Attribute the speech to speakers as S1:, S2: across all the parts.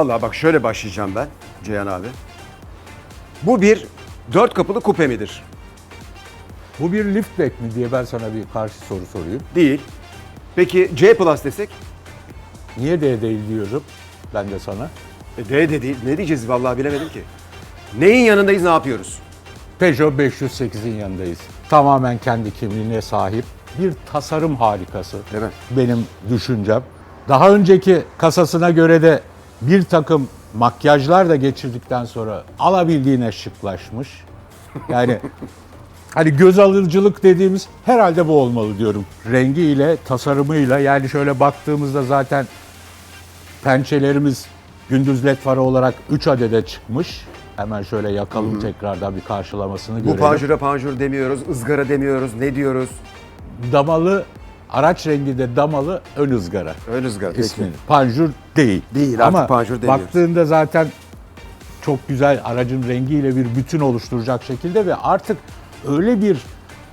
S1: Vallahi bak şöyle başlayacağım ben Ceyhan abi. Bu bir dört kapılı kupe midir?
S2: Bu bir liftback mi diye ben sana bir karşı soru sorayım.
S1: Değil. Peki C Plus desek?
S2: Niye D değil diyorum ben de sana.
S1: E, D de değil. Ne diyeceğiz vallahi bilemedim ki. Neyin yanındayız ne yapıyoruz?
S2: Peugeot 508'in yanındayız. Tamamen kendi kimliğine sahip bir tasarım harikası.
S1: Mi?
S2: Benim düşüncem. Daha önceki kasasına göre de bir takım makyajlar da geçirdikten sonra alabildiğine şıklaşmış. Yani hani göz alıcılık dediğimiz herhalde bu olmalı diyorum. Rengiyle, tasarımıyla yani şöyle baktığımızda zaten pençelerimiz gündüz led farı olarak 3 adede çıkmış. Hemen şöyle yakalım tekrardan bir karşılamasını
S1: Bu
S2: görelim.
S1: panjura panjur demiyoruz, ızgara demiyoruz, ne diyoruz?
S2: Damalı, araç rengi de damalı ön ızgara
S1: Ön ızgara.
S2: ismi. Panjur değil.
S1: Değil, artık
S2: Ama
S1: panjur demiyoruz.
S2: baktığında zaten çok güzel aracın rengiyle bir bütün oluşturacak şekilde ve artık öyle bir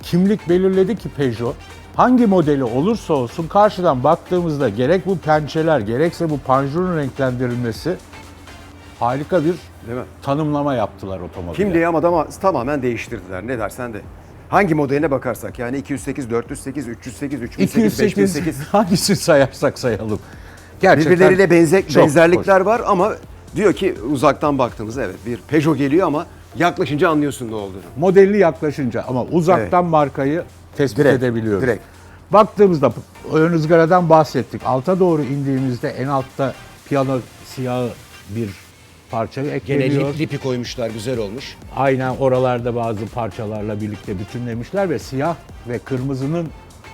S2: kimlik belirledi ki Peugeot hangi modeli olursa olsun karşıdan baktığımızda gerek bu pençeler gerekse bu panjurun renklendirilmesi harika bir
S1: Değil mi?
S2: tanımlama yaptılar otomobile.
S1: Kimliği ama dama- tamamen değiştirdiler. Ne dersen de. Hangi modeline bakarsak yani 208, 408, 308, 3008,
S2: 208
S1: 5008
S2: hangisini sayarsak sayalım. Gerçekten
S1: birbirleriyle benze
S2: çok
S1: benzerlikler
S2: hoş.
S1: var ama diyor ki uzaktan baktığımızda evet bir Peugeot geliyor ama yaklaşınca anlıyorsun ne olduğunu.
S2: modelli yaklaşınca ama uzaktan markayı tespit
S1: Direkt,
S2: edebiliyoruz.
S1: direkt.
S2: Baktığımızda ön ızgaradan bahsettik. Alta doğru indiğimizde en altta piyano siyahı bir parça
S3: Gene
S2: ekleniyor.
S3: lip, lipi koymuşlar güzel olmuş.
S2: Aynen oralarda bazı parçalarla birlikte bütünlemişler ve siyah ve kırmızının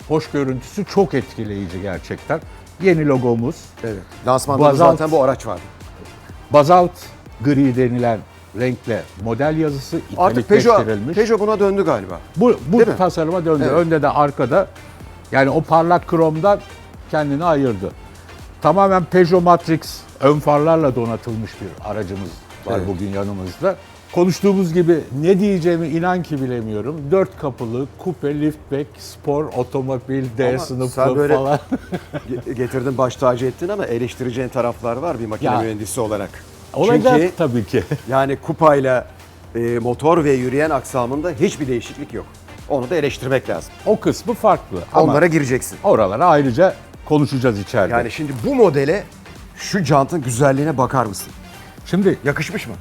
S2: hoş görüntüsü çok etkileyici gerçekten. Yeni logomuz.
S1: Evet. Lansmanda da
S2: Bazalt-
S1: zaten bu araç vardı.
S2: Bazalt gri denilen renkle model yazısı
S1: Artık Peugeot. Peugeot buna döndü galiba.
S2: Bu, bu
S1: Değil mi?
S2: tasarıma döndü.
S1: Evet.
S2: Önde de arkada yani o parlak kromdan kendini ayırdı. Tamamen Peugeot Matrix ön farlarla donatılmış bir aracımız var
S1: Evet.
S2: bugün yanımızda. Konuştuğumuz gibi ne diyeceğimi inan ki bilemiyorum. Dört kapılı, kupe, liftback, spor, otomobil, D
S1: Ama
S2: sınıfı
S1: sen böyle-
S2: falan.
S1: Ge- Getirdin baş tacı ettin ama eleştireceğin taraflar var bir makine
S2: Ya.
S1: mühendisi olarak.
S2: Olacak
S1: Çünkü
S2: tabii ki.
S1: yani kupayla e, motor ve yürüyen aksamında hiçbir değişiklik yok. Onu da eleştirmek lazım.
S2: O kısmı farklı. Ama
S1: Onlara gireceksin.
S2: oralara ayrıca konuşacağız içeride.
S1: Yani şimdi bu modele şu jantın güzelliğine bakar mısın?
S2: Şimdi
S1: Yakışmış mı?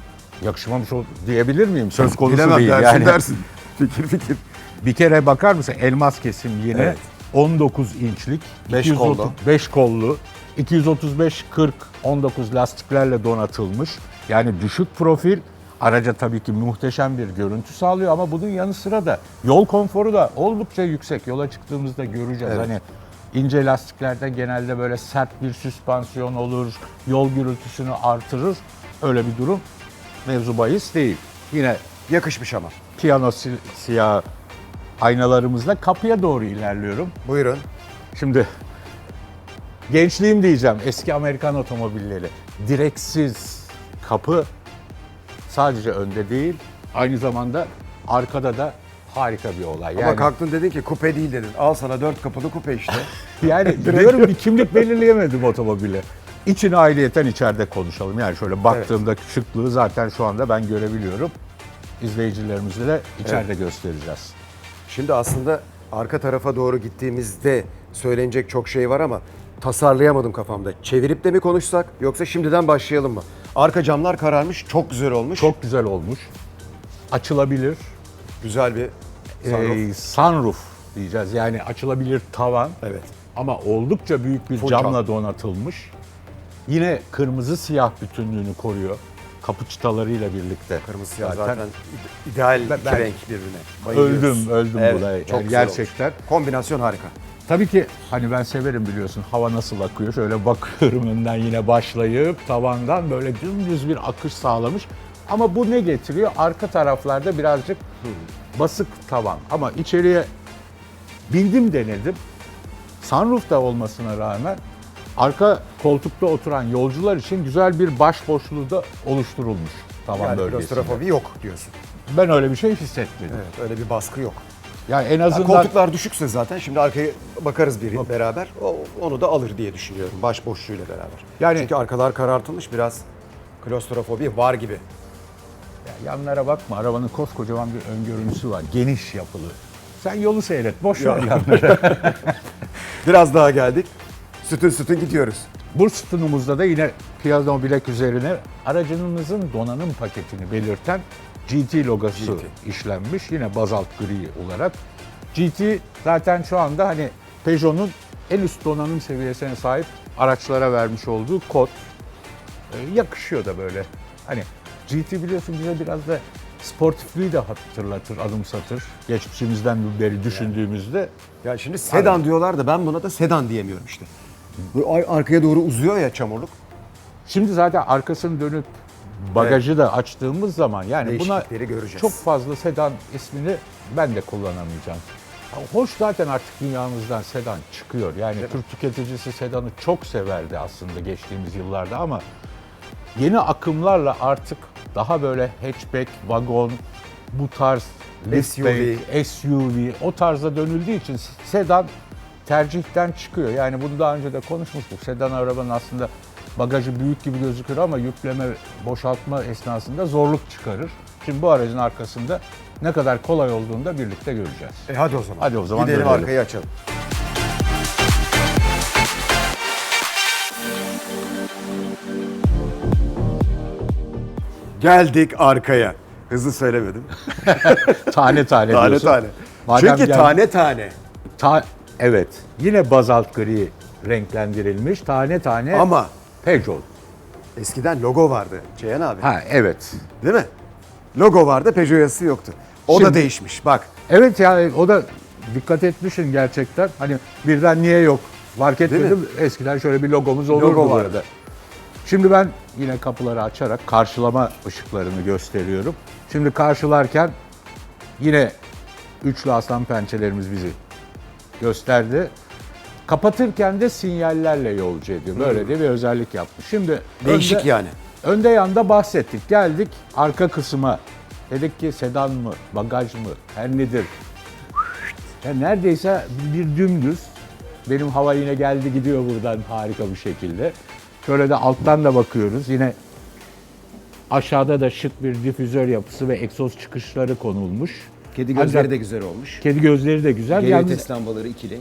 S2: yakışmamış ol diyebilir miyim? Söz konusu
S1: Bilemem
S2: değil.
S1: dersin
S2: yani.
S1: dersin. Fikir fikir.
S2: Bir kere bakar mısın elmas kesim yine
S1: Evet.
S2: 19 inçlik,
S1: Beş
S2: 230
S1: kollu.
S2: 5 kollu, 235 40 19 lastiklerle donatılmış. Yani düşük profil araca tabii ki muhteşem bir görüntü sağlıyor ama bunun yanı sıra da yol konforu da oldukça yüksek. Yola çıktığımızda göreceğiz.
S1: Evet.
S2: Hani ince lastiklerden genelde böyle sert bir süspansiyon olur, yol gürültüsünü artırır. Öyle bir durum mevzu bahis değil. Yine
S1: Yakışmış ama.
S2: piyano si- siyah aynalarımızla kapıya doğru ilerliyorum.
S1: Buyurun.
S2: Şimdi gençliğim diyeceğim eski Amerikan otomobilleri. Direksiz kapı sadece önde değil aynı zamanda arkada da harika bir olay.
S1: Ama
S2: Yani,
S1: kalktın dedin ki kupe değil dedin. Al sana dört kapılı kupe işte.
S2: yani diyorum bir kimlik belirleyemedim otomobile. İçini ayrıyeten içeride konuşalım. Yani şöyle baktığımda şıklığı zaten şu anda ben görebiliyorum. İzleyicilerimize de içeride göstereceğiz.
S1: Şimdi aslında arka tarafa doğru gittiğimizde söylenecek çok şey var ama tasarlayamadım kafamda. Çevirip de mi konuşsak yoksa şimdiden başlayalım mı? Arka camlar kararmış, çok güzel olmuş.
S2: Çok güzel olmuş. Açılabilir.
S1: güzel bir sunroof.
S2: Ee, sunroof diyeceğiz. Yani açılabilir tavan.
S1: Evet.
S2: Ama oldukça büyük bir
S1: Full
S2: camla
S1: cam.
S2: donatılmış. Yine kırmızı siyah bütünlüğünü koruyor. Kapı çıtalarıyla birlikte.
S1: Kırmızı siyah zaten, ide- ideal
S2: Ben-
S1: iki renk birbirine. Bayılıyoruz.
S2: Öldüm, öldüm
S1: Evet,
S2: buna.
S1: çok
S2: Yani gerçekten.
S1: olmuş. Kombinasyon harika.
S2: Tabii ki hani ben severim biliyorsun hava nasıl akıyor. Şöyle bakıyorum önden yine başlayıp tavandan böyle dümdüz bir akış sağlamış. Ama bu ne getiriyor? Arka taraflarda birazcık basık tavan. Ama içeriye bindim denedim. Sunroof da olmasına rağmen arka koltukta oturan yolcular için güzel bir baş boşluğu da oluşturulmuş tavan
S1: Yani
S2: bölgesinde.
S1: klostrofobi yok diyorsun.
S2: Ben öyle bir şey hissetmedim.
S1: Evet, öyle bir baskı yok.
S2: Yani en azından
S1: koltuklar düşükse zaten şimdi arkaya bakarız bir beraber. O, onu da alır diye düşünüyorum baş boşluğuyla beraber.
S2: Yani-
S1: Çünkü arkalar karartılmış biraz klostrofobi var gibi.
S2: Ya yanlara bakma. Arabanın koskocaman bir ön görünüsü var. Geniş yapılı. Sen yolu seyret. Boş ver yanları.
S1: Biraz daha geldik. Sütün sütün gidiyoruz.
S2: Bu sütunumuzda da yine piyano bilek üzerine aracınızın donanım paketini belirten GT logosu
S1: GT.
S2: işlenmiş. Yine bazalt gri olarak. GT zaten şu anda hani Peugeot'un en üst donanım seviyesine sahip araçlara vermiş olduğu kod. Ee, yakışıyor da böyle. Hani GT biliyorsun bize biraz da sportifliği de hatırlatır, anımsatır. Geçmişimizden beri düşündüğümüzde
S1: Ya şimdi sedan diyorlar da ben buna da sedan diyemiyorum işte. Bu ar- arkaya doğru uzuyor ya çamurluk.
S2: Şimdi zaten arkasını dönüp bagajı da açtığımız zaman yani buna
S1: Değişiklikleri göreceğiz.
S2: çok fazla sedan ismini ben de kullanamayacağım. Ya Hoş zaten artık dünyamızdan sedan çıkıyor. Yani Türk tüketicisi sedanı çok severdi aslında geçtiğimiz yıllarda ama yeni akımlarla artık daha böyle hatchback, vagon, bu tarz liftback, SUV o tarza dönüldüğü için sedan tercihten çıkıyor. Yani bunu daha önce de konuşmuştuk. Sedan arabanın aslında bagajı büyük gibi gözükür ama yükleme, boşaltma esnasında zorluk çıkarır. Şimdi bu aracın arkasında ne kadar kolay olduğunu da birlikte göreceğiz.
S1: E hadi o zaman.
S2: Hadi o zaman
S1: Gidelim
S2: dönelim.
S1: arkayı açalım. Geldik arkaya. Hızlı söylemedim.
S2: Tane tane
S1: tane
S2: diyorsun.
S1: tane.
S2: Madem
S1: Çünkü
S2: gel-
S1: tane tane.
S2: Ta- evet. Yine bazalt gri renklendirilmiş. Tane tane
S1: Ama
S2: Peugeot.
S1: eskiden logo vardı Ceyhan abi.
S2: Ha evet.
S1: Değil mi? Logo vardı, Peugeot yazısı yoktu. O da
S2: Şimdi-
S1: değişmiş. Bak.
S2: Evet ya o da dikkat etmişsin gerçekten. Hani birden niye yok fark etmedim. Eskiden şöyle bir logomuz olurdu
S1: Logo
S2: bu
S1: vardı.
S2: arada. Şimdi ben yine kapıları açarak karşılama ışıklarını gösteriyorum. Şimdi karşılarken yine üçlü aslan pençelerimiz bizi gösterdi. Kapatırken de sinyallerle yolcu ediyor. Böyle de bir özellik yapmış. Şimdi
S1: Değişik
S2: önde-
S1: yani.
S2: Önde yanda bahsettik. Geldik arka kısma. Dedik ki sedan mı, bagaj mı, her nedir? Ya neredeyse bir dümdüz. Benim hava yine geldi gidiyor buradan harika bir şekilde. Şöyle de alttan da bakıyoruz. Yine aşağıda da şık bir difüzör yapısı ve egzoz çıkışları konulmuş.
S3: Kedi
S2: Ancak
S3: gözleri de güzel olmuş.
S2: Kedi gözleri de güzel.
S3: Geri
S2: Yalnız
S3: lambaları ikili.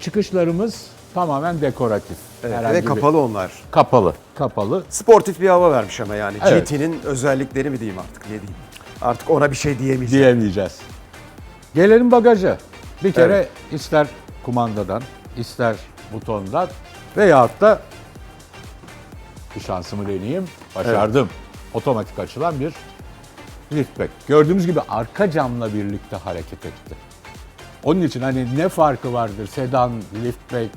S2: çıkışlarımız tamamen dekoratif. Herhangi
S1: Ve
S2: bir-
S1: kapalı onlar.
S2: Kapalı. Kapalı.
S1: Sportif bir hava vermiş ama yani.
S2: Evet.
S1: GT'nin özellikleri mi diyeyim artık ne diyeyim. Artık ona bir şey diyemeyeceğim.
S2: diyemeyeceğiz. Gelelim bagaja. Bir kere ister kumandadan, ister butondan veyahut da bir şansımı deneyeyim. Başardım. Otomatik açılan bir liftback. Gördüğümüz gibi arka camla birlikte hareket etti. Onun için hani ne farkı vardır? Sedan, liftback,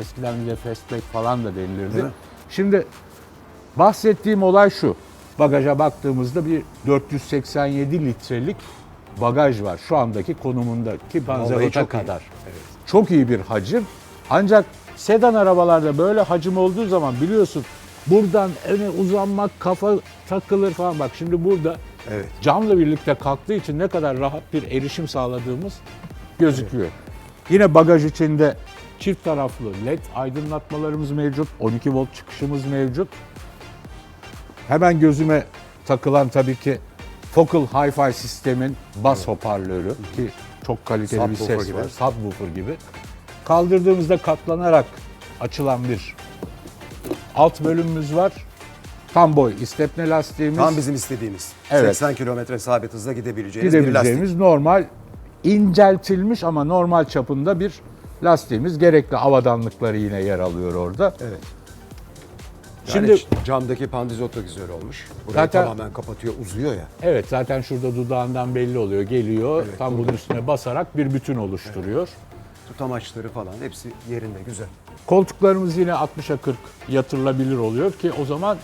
S2: eskiden bir de fastback falan da denilirdi.
S1: Mi?
S2: Şimdi bahsettiğim olay şu. Bagaja baktığımızda bir 487 litrelik bagaj var. Şu andaki konumundaki Panzerot'a
S1: iyi.
S2: kadar. Çok iyi bir hacim. Ancak sedan arabalarda böyle hacim olduğu zaman biliyorsun buradan öne uzanmak, kafa takılır falan. Bak şimdi burada
S1: Evet.
S2: camla birlikte kalktığı için ne kadar rahat bir erişim sağladığımız gözüküyor. Yine bagaj içinde çift taraflı led aydınlatmalarımız mevcut. 12 volt çıkışımız mevcut. Hemen gözüme takılan tabii ki Focal Hi-Fi sistemin bas hoparlörü ki çok kaliteli bir
S1: Subwoofer
S2: ses
S1: gibi.
S2: var. Subwoofer gibi. Kaldırdığımızda katlanarak açılan bir alt bölümümüz var. Tam boy istepne lastiğimiz.
S1: Tam bizim istediğimiz.
S2: Evet.
S1: 80 kilometre sabit hızla gidebileceğiniz bir lastik.
S2: gidebileceğimiz normal inceltilmiş ama normal çapında bir lastiğimiz. Gerekli avadanlıkları yine yer alıyor orada.
S1: Evet.
S2: Şimdi
S1: Şimdi camdaki pandizot da güzel olmuş. Burayı
S2: Zaten-
S1: tamamen kapatıyor, uzuyor ya.
S2: evet zaten şurada dudağından belli oluyor. Geliyor tam bunun üstüne basarak bir bütün oluşturuyor.
S1: Tutamaçları falan hepsi yerinde güzel.
S2: Koltuklarımız yine 60'a 40 yatırılabilir oluyor ki o zaman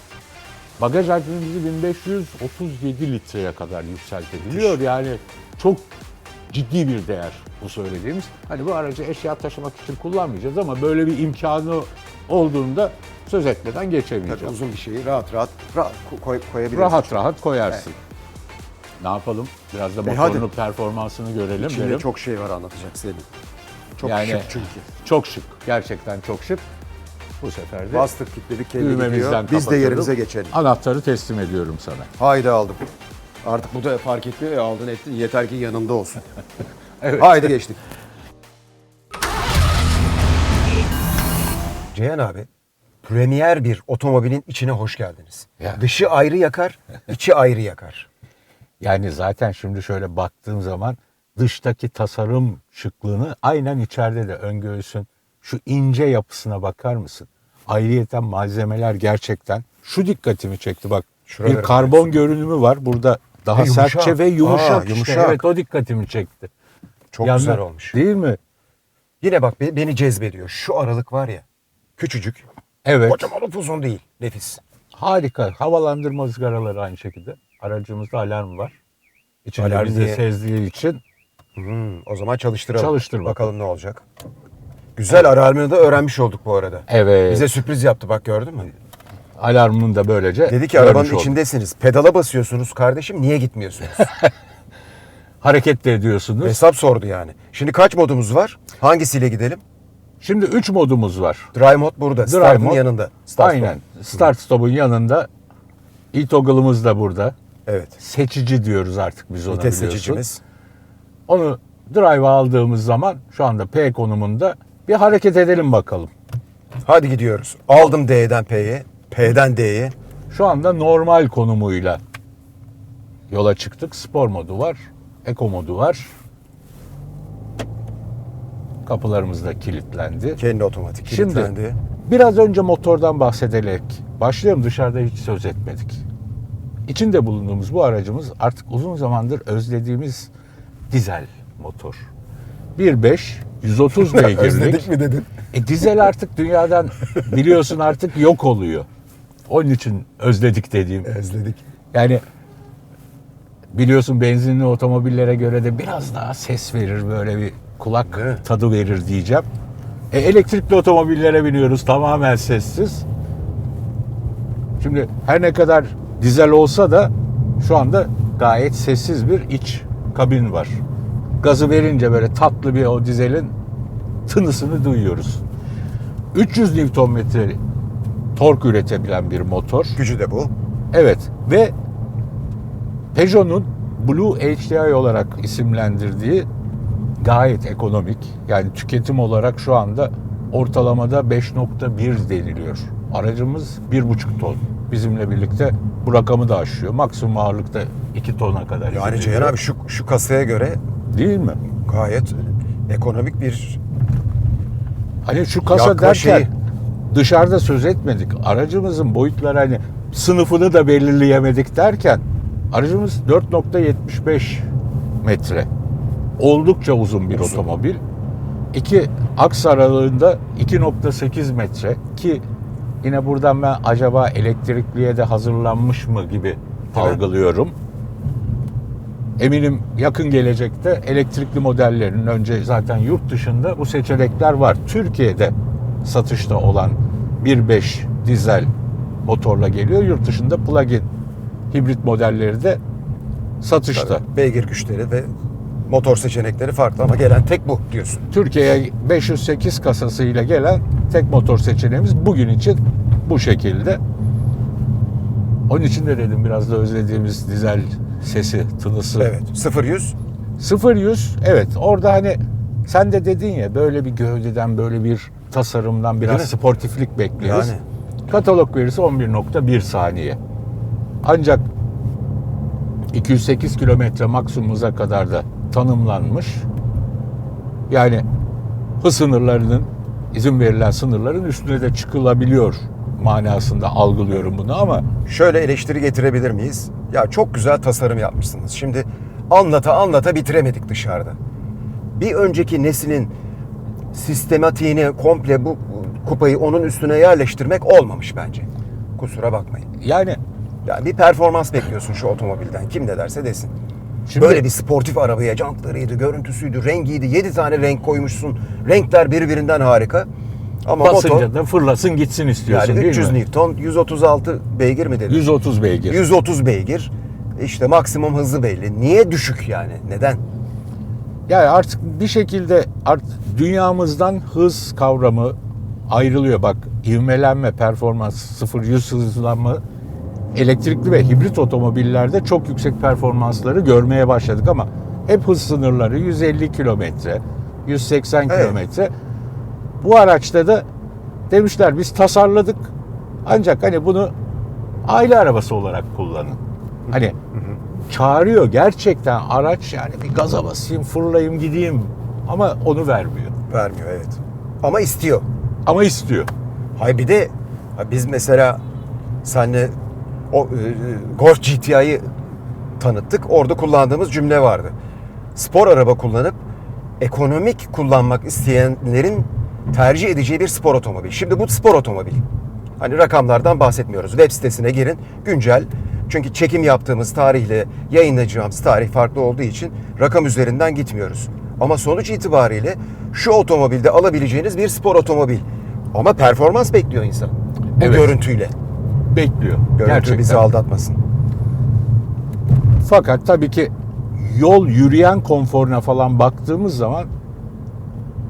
S2: bagaj hacmimizi 1537 litreye kadar yükseltebiliyor. Yani çok ciddi bir değer bu söylediğimiz. Hani bu aracı eşya taşımak için kullanmayacağız ama böyle bir imkanı olduğunda söz etmeden
S1: Tabii
S2: geçemeyeceğim.
S1: uzun bir şeyi rahat rahat, rahat koy, koyabiliriz.
S2: Rahat rahat koyarsın. Ne yapalım? Biraz da
S1: E,
S2: motorunu,
S1: hadi.
S2: performansını görelim.
S1: İçinde
S2: derim.
S1: çok şey var anlatacak Selim. Çok
S2: Yani-
S1: şık çünkü.
S2: Çok şık. Gerçekten çok şık. Bu sefer de
S1: Bastık kilitledik kendi gidiyor. Biz de yerimize geçelim.
S2: Anahtarı teslim ediyorum sana.
S1: Haydi aldım. Artık bu da fark etmiyor ya aldın ettin. Yeter ki yanında olsun.
S2: Evet.
S1: Haydi geçtik. Ceyhan abi, premier bir otomobilin içine hoş geldiniz.
S2: Ya.
S1: Dışı ayrı yakar, içi ayrı yakar.
S2: Yani zaten şimdi şöyle baktığım zaman dıştaki tasarım şıklığını aynen içeride de ön göğsün şu ince yapısına bakar mısın? Ayrıyeten malzemeler gerçekten şu dikkatimi çekti bak.
S1: Şuralara
S2: bir karbon görünümü var burada daha
S1: yumuşak.
S2: sertçe ve yumuşak,
S1: Aa,
S2: işte.
S1: yumuşak.
S2: Evet o dikkatimi çekti.
S1: Çok
S2: Yandan-
S1: güzel olmuş.
S2: Değil mi?
S1: Yine bak be- beni cezbediyor. Şu aralık var ya, küçücük.
S2: Evet.
S1: Kocaman uzun değil. Nefis.
S2: Harika. Havalandırma ızgaraları aynı şekilde. Aracımızda alarm var. İçinde
S1: diye-
S2: sezdiği için
S1: Hmm, o zaman çalıştıralım.
S2: Çalıştır bakalım.
S1: ne olacak. Güzel alarmını da öğrenmiş olduk bu arada.
S2: Evet.
S1: Bize sürpriz yaptı bak gördün mü?
S2: alarmını da böylece
S1: Dedi ki arabanın
S2: olduk.
S1: içindesiniz. Pedala basıyorsunuz kardeşim niye gitmiyorsunuz?
S2: hareket de ediyorsunuz.
S1: Hesap sordu yani. Şimdi kaç modumuz var? Hangisiyle gidelim?
S2: Şimdi 3 modumuz var.
S1: Drive mod burada.
S2: Drive
S1: Start'ın
S2: mod.
S1: yanında. Start
S2: Aynen.
S1: stop.
S2: Start stop'un yanında e-toggle'ımız da burada.
S1: Evet.
S2: Seçici diyoruz artık biz ona
S1: Vites
S2: biliyorsun.
S1: seçicimiz.
S2: Onu drive'a aldığımız zaman şu anda P konumunda bir hareket edelim bakalım.
S1: Hadi gidiyoruz. Aldım D'den P'ye. P'den D'ye.
S2: Şu anda normal konumuyla yola çıktık. Spor modu var, eko modu var. Kapılarımız da kilitlendi.
S1: Kendi otomatik
S2: Şimdi
S1: kilitlendi.
S2: biraz önce motordan bahsederek başlayalım dışarıda hiç söz etmedik. İçinde bulunduğumuz bu aracımız artık uzun zamandır özlediğimiz dizel motor. 1.5 130 beygirlik.
S1: Özledik mi dedin?
S2: E, dizel artık dünyadan biliyorsun artık yok oluyor. Onun için özledik dediğim.
S1: Özledik.
S2: Yani biliyorsun benzinli otomobillere göre de biraz daha ses verir böyle bir kulak tadı verir diyeceğim. E, elektrikli otomobillere biniyoruz tamamen sessiz. Şimdi her ne kadar dizel olsa da şu anda gayet sessiz bir iç kabin var. Gazı verince böyle tatlı bir o dizelin tınısını duyuyoruz. 300 Nm tork üretebilen bir motor.
S1: Gücü de bu.
S2: Evet ve Peugeot'un Blue HDI olarak isimlendirdiği gayet ekonomik. Yani tüketim olarak şu anda ortalamada 5.1 deniliyor. Aracımız 1.5 ton. Bizimle birlikte bu rakamı da aşıyor. Maksimum ağırlıkta 2 tona kadar.
S1: Yani. Ceyhan abi şu, şu kasaya göre
S2: Değil mi?
S1: gayet ekonomik bir
S2: Hani şu kasa
S1: Yakma
S2: derken
S1: şeyi.
S2: dışarıda söz etmedik. Aracımızın boyutları hani sınıfını da belirleyemedik derken aracımız 4.75 metre. Oldukça uzun bir
S1: Uzun.
S2: otomobil. İki aks aralığında 2.8 metre ki yine buradan ben acaba elektrikliye de hazırlanmış mı gibi algılıyorum. Eminim yakın gelecekte elektrikli modellerin önce zaten yurt dışında bu seçenekler var. Türkiye'de satışta olan 1.5 dizel motorla geliyor. Yurt dışında plug-in hibrit modelleri de satışta.
S1: beygir güçleri ve motor seçenekleri farklı ama gelen tek bu diyorsun.
S2: Türkiye'ye 508 kasasıyla gelen tek motor seçeneğimiz bugün için bu şekilde. Onun için de dedim biraz da özlediğimiz dizel sesi, tınısı.
S1: Evet. 0-100
S2: 0-100 evet orada hani sen de dedin ya böyle bir gövdeden böyle bir tasarımdan biraz
S1: Değil
S2: sportiflik bekleriz.
S1: Yani.
S2: Katalog verisi 11.1 saniye. Ancak 208 kilometre maksimumuza kadar da tanımlanmış. Yani hız sınırlarının izin verilen sınırların üstüne de çıkılabiliyor manasında algılıyorum bunu ama
S1: şöyle eleştiri getirebilir miyiz? Ya çok güzel tasarım yapmışsınız. Şimdi anlata anlata bitiremedik dışarıda. Bir önceki neslin sistematiğini komple bu kupayı onun üstüne yerleştirmek olmamış bence. Kusura bakmayın.
S2: yani
S1: Yani bir performans bekliyorsun şu otomobilden. Kim ne derse desin.
S2: Şimdi-
S1: Böyle bir sportif arabaya jantlarıydı, görüntüsüydü, rengiydi. 7 tane renk koymuşsun. Renkler birbirinden harika. Ama
S2: basınca
S1: motor
S2: da fırlasın gitsin istiyorsun
S1: yani
S2: değil
S1: 300
S2: mi?
S1: Newton, 136 beygir mi dedin?
S2: 130 beygir.
S1: 130 beygir. İşte maksimum hızı belli. Niye düşük yani? Neden?
S2: Yani artık bir şekilde art dünyamızdan hız kavramı ayrılıyor. Bak ivmelenme, performans, 0-100 hızlanma elektrikli ve hibrit otomobillerde çok yüksek performansları görmeye başladık ama hep hız sınırları 150 kilometre, 180
S1: Evet.
S2: Bu araçta da demişler biz tasarladık ancak hani bunu aile arabası olarak kullanın. Hani çağırıyor gerçekten araç yani bir gaza basayım fırlayayım gideyim ama onu vermiyor.
S1: Vermiyor evet. Ama istiyor.
S2: Ama istiyor.
S1: Hay bir de biz mesela senle o e, Golf GTI'yi tanıttık. Orada kullandığımız cümle vardı. Spor araba kullanıp ekonomik kullanmak isteyenlerin tercih edeceği bir spor otomobil. Şimdi bu spor otomobil. Hani rakamlardan bahsetmiyoruz. Web sitesine girin. Güncel. Çünkü çekim yaptığımız tarihle yayınlayacağımız tarih farklı olduğu için rakam üzerinden gitmiyoruz. Ama sonuç itibariyle şu otomobilde alabileceğiniz bir spor otomobil. Ama performans bekliyor insan. Bu
S2: Evet.
S1: görüntüyle.
S2: Bekliyor.
S1: Görüntü
S2: gerçekten.
S1: bizi aldatmasın.
S2: Fakat tabii ki yol yürüyen konforuna falan baktığımız zaman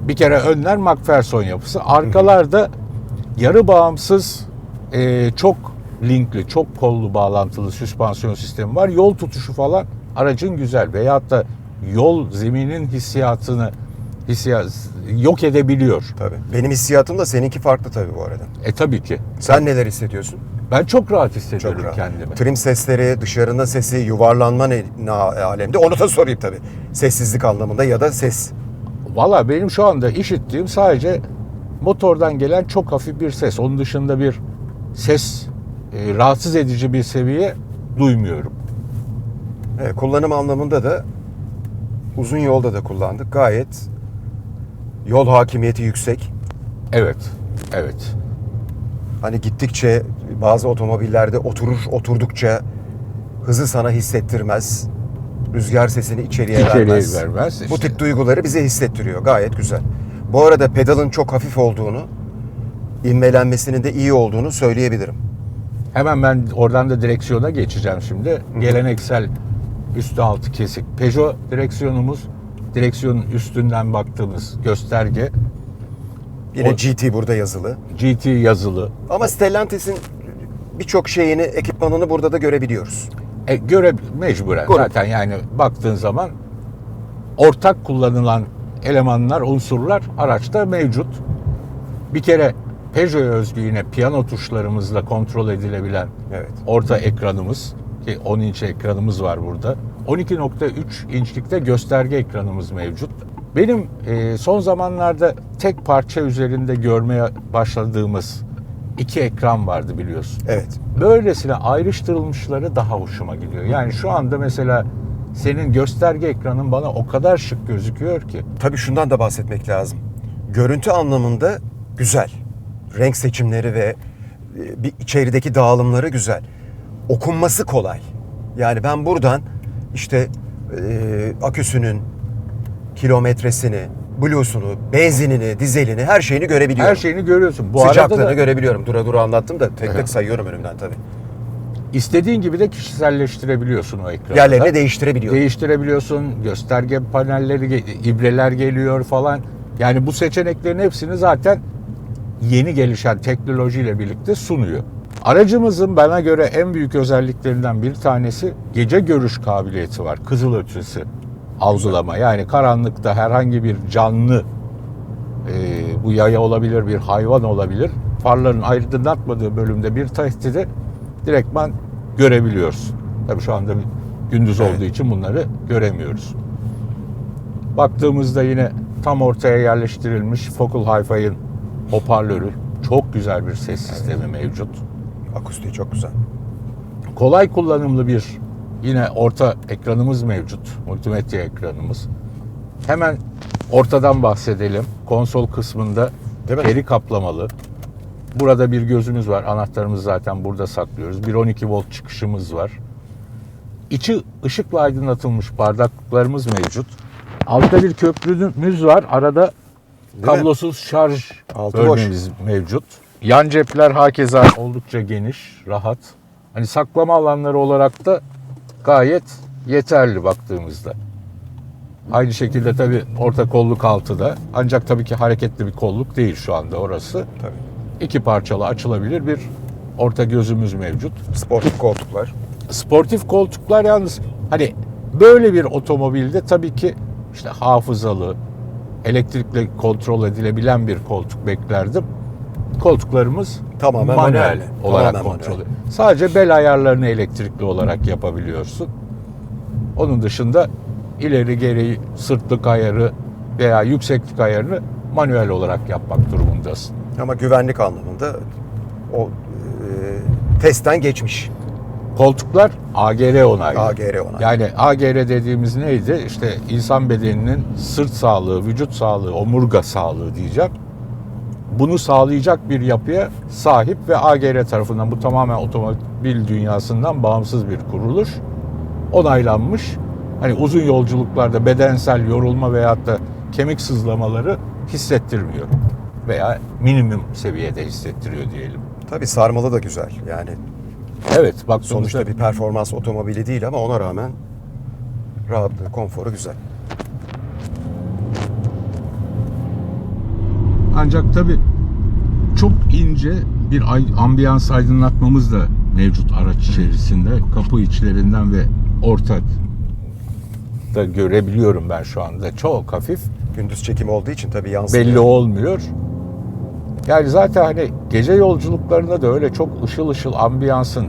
S2: bir kere önler McPherson yapısı. Arkalarda yarı bağımsız e, çok linkli, çok kollu bağlantılı süspansiyon sistemi var. Yol tutuşu falan aracın güzel veyahut da yol zeminin hissiyatını hissiyat, yok edebiliyor.
S1: Tabii. Benim hissiyatım da seninki farklı tabii bu arada.
S2: E tabii ki.
S1: Sen neler hissediyorsun?
S2: Ben çok rahat hissediyorum
S1: Çok rahat.
S2: kendimi.
S1: Trim sesleri, dışarının sesi, yuvarlanma ne, ne alemde? Onu da sorayım tabii. Sessizlik anlamında ya da ses.
S2: Valla benim şu anda işittiğim sadece motordan gelen çok hafif bir ses. Onun dışında bir ses e, rahatsız edici bir seviye duymuyorum.
S1: Evet, kullanım anlamında da uzun yolda da kullandık. Gayet yol hakimiyeti yüksek.
S2: Evet, evet.
S1: Hani gittikçe bazı otomobillerde oturur oturdukça hızı sana hissettirmez. Rüzgar sesini içeriye,
S2: İçeriye
S1: vermez.
S2: vermez,
S1: Bu
S2: işte.
S1: tip duyguları bize hissettiriyor. Gayet güzel. Bu arada pedalın çok hafif olduğunu, inmelenmesinin de iyi olduğunu söyleyebilirim.
S2: Hemen ben oradan da direksiyona geçeceğim şimdi. Geleneksel üstü altı kesik. Peugeot direksiyonumuz, direksiyonun üstünden baktığımız gösterge
S1: Yine
S2: O-
S1: GT burada yazılı.
S2: GT yazılı.
S1: Ama Stellantis'in birçok şeyini, ekipmanını burada da görebiliyoruz.
S2: E, göre mecburen
S1: Grup.
S2: zaten yani baktığın zaman ortak kullanılan elemanlar, unsurlar araçta mevcut. Bir kere Peugeot'a özgü yine piyano tuşlarımızla kontrol edilebilen
S1: Evet.
S2: orta ekranımız ki 10 inç ekranımız var burada. 12.3 inçlikte gösterge ekranımız mevcut. Benim e, son zamanlarda tek parça üzerinde görmeye başladığımız iki ekran vardı biliyorsun
S1: Evet.
S2: böylesine ayrıştırılmışları daha hoşuma gidiyor. Yani şu anda mesela senin gösterge ekranın bana o kadar şık gözüküyor ki.
S1: Tabii şundan da bahsetmek lazım. Görüntü anlamında güzel. Renk seçimleri ve e, bir içerideki dağılımları güzel. Okunması kolay. Yani ben buradan işte e, aküsünün kilometresini, bluesunu, benzinini, dizelini her şeyini görebiliyorum.
S2: Her şeyini görüyorsun. Bu arada
S1: Sıcaklığını
S2: da
S1: görebiliyorum. Dura dura anlattım da tek tek sayıyorum önümden tabii.
S2: istediğin gibi de kişiselleştirebiliyorsun o ekranı.
S1: Yerlerini değiştirebiliyorum.
S2: değiştirebiliyorsun. Gösterge panelleri, ge- ibreler geliyor falan. Yani bu seçeneklerin hepsini zaten yeni gelişen teknolojiyle birlikte sunuyor. Aracımızın bana göre en büyük özelliklerinden bir tanesi gece görüş kabiliyeti var. Kızılötesi algılama. Yani karanlıkta herhangi bir canlı e, bu yaya olabilir, bir hayvan olabilir. Farların aydınlatmadığı bölümde bir tehdidi direktman görebiliyoruz. Tabii şu anda gündüz
S1: Evet.
S2: olduğu için bunları göremiyoruz. Baktığımızda yine tam ortaya yerleştirilmiş Focal Hi-Fi'nin hoparlörü. Çok güzel bir ses sistemi mevcut.
S1: Akustiği çok güzel.
S2: Kolay kullanımlı bir yine orta ekranımız mevcut. Multimedya ekranımız. Hemen ortadan bahsedelim. Konsol kısmında
S1: Değil mi?
S2: peri kaplamalı. Burada bir gözümüz var. Anahtarımızı zaten burada saklıyoruz. Bir 12 volt çıkışımız var. İçi ışıkla aydınlatılmış bardaklarımız mevcut. Altta bir köprümüz var. Arada
S1: mi?
S2: kablosuz şarj
S1: Altı boş.
S2: bölmemiz mevcut. Yan cepler hakeza oldukça geniş, rahat. Hani saklama alanları olarak da gayet yeterli baktığımızda. Aynı şekilde tabii orta kolluk altı da. Ancak tabii ki hareketli bir kolluk değil şu anda orası.
S1: Tabii.
S2: iki parçalı açılabilir bir orta gözümüz mevcut.
S1: Sportif koltuklar.
S2: Sportif koltuklar yalnız hani böyle bir otomobilde tabii ki işte hafızalı, elektrikle kontrol edilebilen bir koltuk beklerdim. Koltuklarımız
S1: Tamamen
S2: manuel
S1: manuel.
S2: olarak
S1: Tamamen
S2: kontrol.
S1: manuel.
S2: Sadece bel ayarlarını elektrikli olarak yapabiliyorsun. Onun dışında ileri geri sırtlık ayarı veya yükseklik ayarını manuel olarak yapmak durumundasın.
S1: Ama güvenlik anlamında o e, testten geçmiş.
S2: Koltuklar AGR onaylı.
S1: AGR onaylı.
S2: Yani AGR dediğimiz neydi? İşte insan bedeninin sırt sağlığı, vücut sağlığı, omurga sağlığı diyeceğim. Bunu sağlayacak bir yapıya sahip ve AGR tarafından bu tamamen otomobil dünyasından bağımsız bir kuruluş. Onaylanmış. Hani uzun yolculuklarda bedensel yorulma veyahut da kemik sızlamaları hissettirmiyor. Veya minimum seviyede hissettiriyor diyelim.
S1: Tabii sarmalı da güzel. Yani
S2: Evet bak
S1: sonuçta bir performans otomobili değil ama ona rağmen rahatlığı, konforu güzel.
S2: Ancak tabi çok ince bir ambiyans aydınlatmamız da mevcut araç içerisinde. Kapı içlerinden ve ortak da görebiliyorum ben şu anda. Çok hafif.
S1: Gündüz çekim olduğu için tabii yansıyor.
S2: Belli olmuyor. Yani zaten hani gece yolculuklarında da öyle çok ışıl ışıl ambiyansın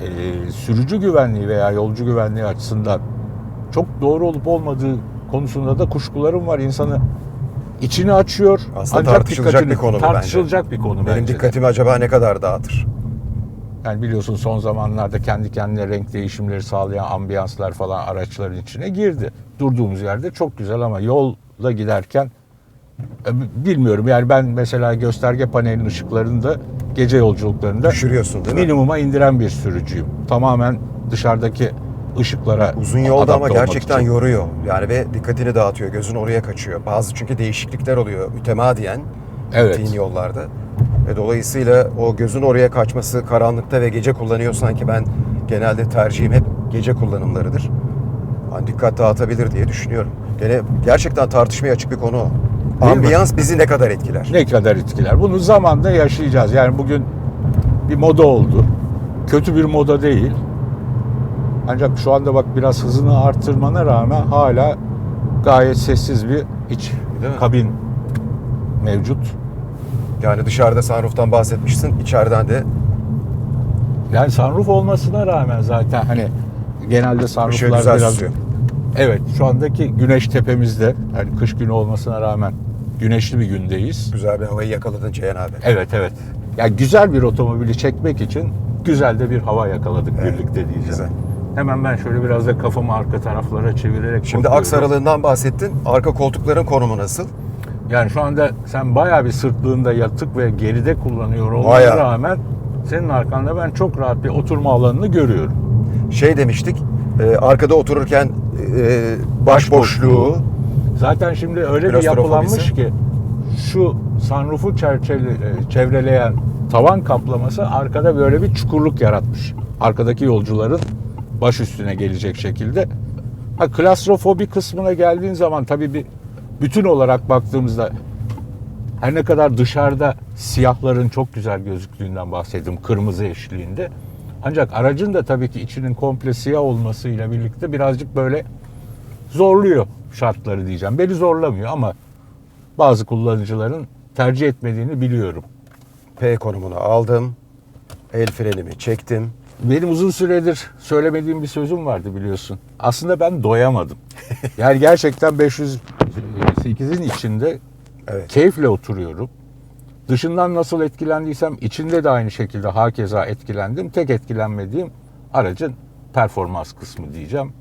S2: e, sürücü güvenliği veya yolcu güvenliği açısından çok doğru olup olmadığı konusunda da kuşkularım var. İnsanı içini açıyor.
S1: Aslında
S2: ancak
S1: tartışılacak
S2: dikkatini-
S1: bir konu bu
S2: Tartışılacak bir konu
S1: Benim
S2: bence de.
S1: dikkatimi acaba ne kadar dağıtır?
S2: Yani biliyorsun son zamanlarda kendi kendine renk değişimleri sağlayan ambiyanslar falan araçların içine girdi. Durduğumuz yerde çok güzel ama yolda giderken e, bilmiyorum yani ben mesela gösterge panelinin ışıklarını da gece yolculuklarında
S1: Düşürüyorsun değil mi?
S2: minimuma indiren bir sürücüyüm. Tamamen dışarıdaki ışıklara
S1: Uzun yolda ama gerçekten
S2: için.
S1: yoruyor. Yani ve dikkatini dağıtıyor. Gözün oraya kaçıyor. Bazı çünkü değişiklikler oluyor mütemadiyen
S2: Evet.
S1: gittiğin yollarda. Ve dolayısıyla o gözün oraya kaçması karanlıkta ve gece kullanıyorsan ki ben genelde tercihim hep gece kullanımlarıdır. Hani dikkat dağıtabilir diye düşünüyorum. Gene gerçekten tartışmaya açık bir konu.
S2: Değil mi?
S1: Ambiyans bizi ne kadar etkiler?
S2: ne kadar etkiler. Bunu zamanla yaşayacağız. Yani bugün bir moda oldu. Kötü bir moda değil. Ancak şu anda bak biraz hızını artırmana rağmen hala gayet sessiz bir iç
S1: Değil mi?
S2: kabin mevcut.
S1: Yani dışarıda sunroof'tan bahsetmişsin. içeriden de
S2: Yani sunroof olmasına rağmen zaten hani genelde sunrooflar
S1: güzel
S2: biraz
S1: tutuyor.
S2: Evet, şu andaki güneş tepemizde. Yani kış günü olmasına rağmen güneşli bir gündeyiz.
S1: Güzel bir havayı yakaladın Ceyhan abi.
S2: Evet, evet. Yani güzel bir otomobili çekmek için güzel de bir hava yakaladık birlikte diyeceğim.
S1: güzel.
S2: Hemen ben şöyle biraz da kafamı arka taraflara çevirerek
S1: Şimdi
S2: bakıyorum.
S1: aks aralığından bahsettin. Arka koltukların konumu nasıl?
S2: Yani şu anda sen bayağı bir sırtlığında yatık ve geride kullanıyor olmana
S1: Bayağı.
S2: rağmen senin arkanda ben çok rahat bir oturma alanını görüyorum.
S1: Şey demiştik. e, arkada otururken e, baş boşluğu.
S2: Zaten şimdi öyle bir yapılanmış ki şu sunroofu çerçeve, e, çevreleyen tavan kaplaması arkada böyle bir çukurluk yaratmış. Arkadaki yolcuların baş üstüne gelecek şekilde. Ha klastrofobi kısmına geldiğin zaman tabii bir bütün olarak baktığımızda her ne kadar dışarıda siyahların çok güzel gözüktüğünden bahsettim kırmızı eşliğinde. Ancak aracın da tabii ki içinin komple siyah olmasıyla birlikte birazcık böyle zorluyor şartları diyeceğim. Beni zorlamıyor ama bazı kullanıcıların tercih etmediğini biliyorum.
S1: P konumunu aldım. El frenimi çektim.
S2: Benim uzun süredir söylemediğim bir sözüm vardı biliyorsun. Aslında ben doyamadım. Yani gerçekten 508'in içinde
S1: Evet.
S2: keyifle oturuyorum. Dışından nasıl etkilendiysem içinde de aynı şekilde hakeza etkilendim. Tek etkilenmediğim aracın performans kısmı diyeceğim.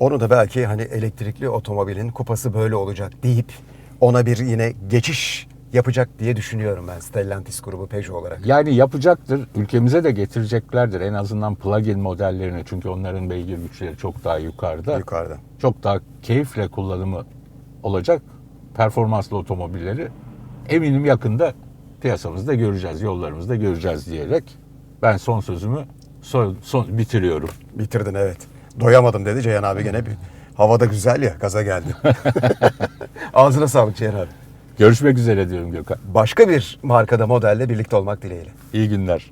S1: Onu da belki hani elektrikli otomobilin kupası böyle olacak deyip ona bir yine geçiş yapacak diye düşünüyorum ben Stellantis grubu Peugeot olarak.
S2: Yani yapacaktır. Ülkemize de getireceklerdir. En azından plug-in modellerini. Çünkü onların beygir güçleri çok daha yukarıda.
S1: Yukarıda.
S2: Çok daha keyifle kullanımı olacak performanslı otomobilleri eminim yakında piyasamızda göreceğiz, yollarımızda göreceğiz diyerek ben son sözümü son, son bitiriyorum.
S1: Bitirdin evet. Doyamadım dedi Ceyhan abi gene bir. Havada güzel ya gaza geldi. Ağzına sağlık Ceyhan abi.
S2: Görüşmek üzere diyorum Gökhan.
S1: Başka bir markada modelle birlikte olmak dileğiyle.
S2: İyi günler.